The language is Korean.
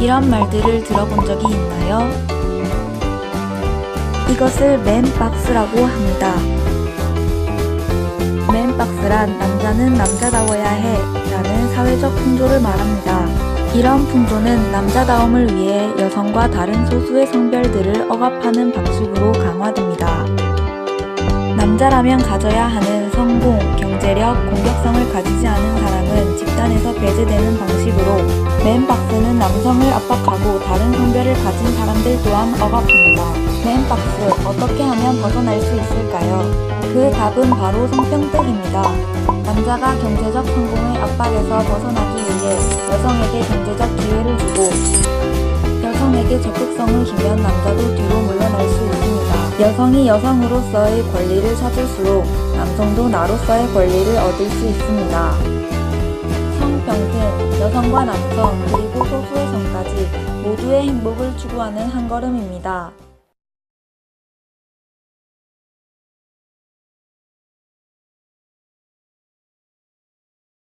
이런 말들을 들어본 적이 있나요? 이것을 맨박스라고 합니다. 맨박스란 남자는 남자다워야 해 라는 사회적 풍조를 말합니다. 이런 풍조는 남자다움을 위해 여성과 다른 소수의 성별들을 억압하는 방식으로 강화됩니다. 남자라면 가져야 하는 성공, 경제력, 공격성을 가지지 않은 사람은 집단에서 배제되는 방식으로 맨박스는 남성을 압박하고 다른 성별을 가진 사람들 또한 억압합니다. 맨박스 어떻게 하면 벗어날 수 있을까요? 그 답은 바로 성평등입니다. 남자가 경제적 성공의 압박에서 벗어나기 위해 여성에게 적극성을 주면 남자도 뒤로 물러날 수 있습니다. 여성이 여성으로서의 권리를 찾을수록 남성도 나로서의 권리를 얻을 수 있습니다. 성평등, 여성과 남성, 그리고 소수의 성까지 모두의 행복을 추구하는 한 걸음입니다.